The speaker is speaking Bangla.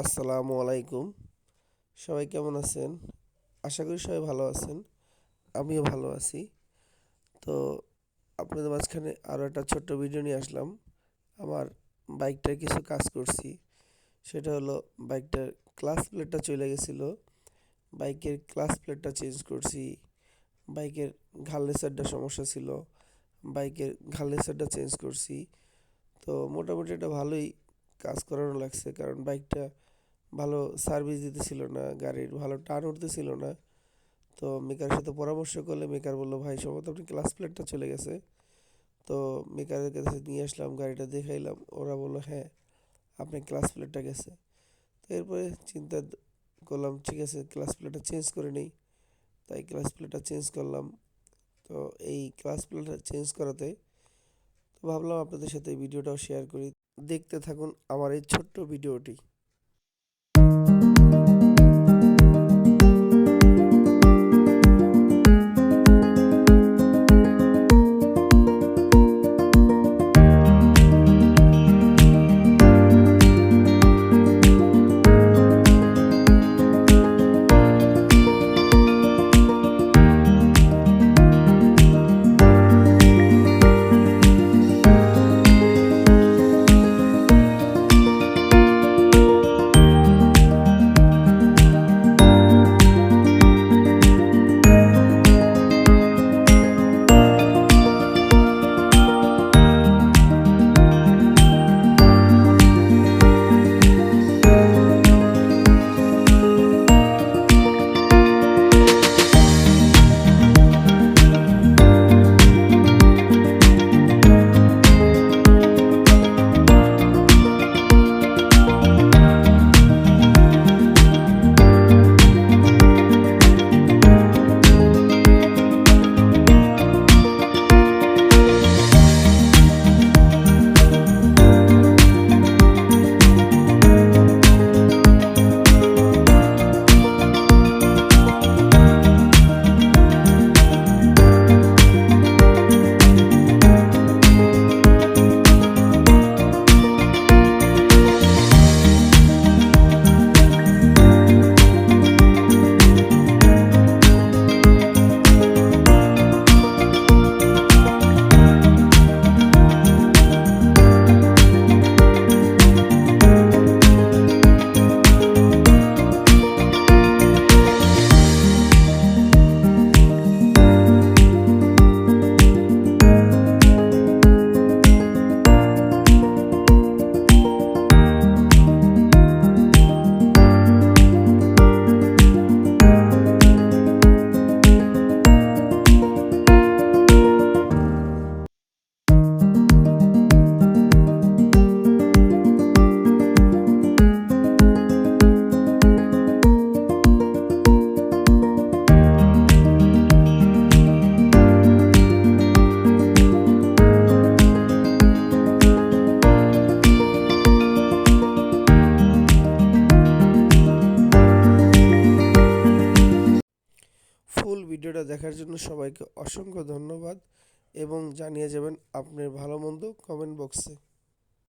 আসসালামু আলাইকুম। সবাই কেমন আছেন? আশা করি সবাই ভালো আছেন। আমিও ভালো আছি। তো আপনাদের মাঝখানে আরও একটা ছোট্ট ভিডিও নিয়ে আসলাম। আমার বাইকটার কিছু কাজ করছি। সেটা হলো বাইকটার ক্লাস প্লেটটা চলে গেছিল। বাইকের ক্লাস প্লেটটা চেঞ্জ করছি। বাইকের ঘালেসারটা সমস্যা ছিল। বাইকের ঘালেসারটা চেঞ্জ করছি। তো মোটামুটি এটা ভালোই কাজ করানো লাগছে, কারণ বাইকটা ভালো সার্ভিস দিতেছিল না, গাড়ির ভালো টান উঠতেছিল না। তো মেকারের সাথে পরামর্শ করলে মেকার বলল, ভাই, সম্ভবত আপনি ক্লাস প্লেটটা চলে গেছে। তো মেকারের কাছে নিয়ে আসলাম, গাড়িটা দেখাইলাম। ওরা বলল হ্যাঁ আপনার ক্লাস প্লেটটা গেছে। তো এরপরে চিন্তা করলাম, ঠিক আছে ক্লাস প্লেটটা চেঞ্জ করে নেই। তাই ক্লাস প্লেটটা চেঞ্জ করলাম। তো এই ক্লাস প্লেটটা চেঞ্জ করাতে তো ভাবলাম আপনাদের সাথে ভিডিওটাও শেয়ার করি। দেখতে থাকুন আমার এই ছোট্ট ভিডিওটি। ভিডিওটা দেখার জন্য সবাইকে অসংখ্য ধন্যবাদ এবং জানিয়ে যাবেন আপনার ভালো মন্দ কমেন্ট বক্সে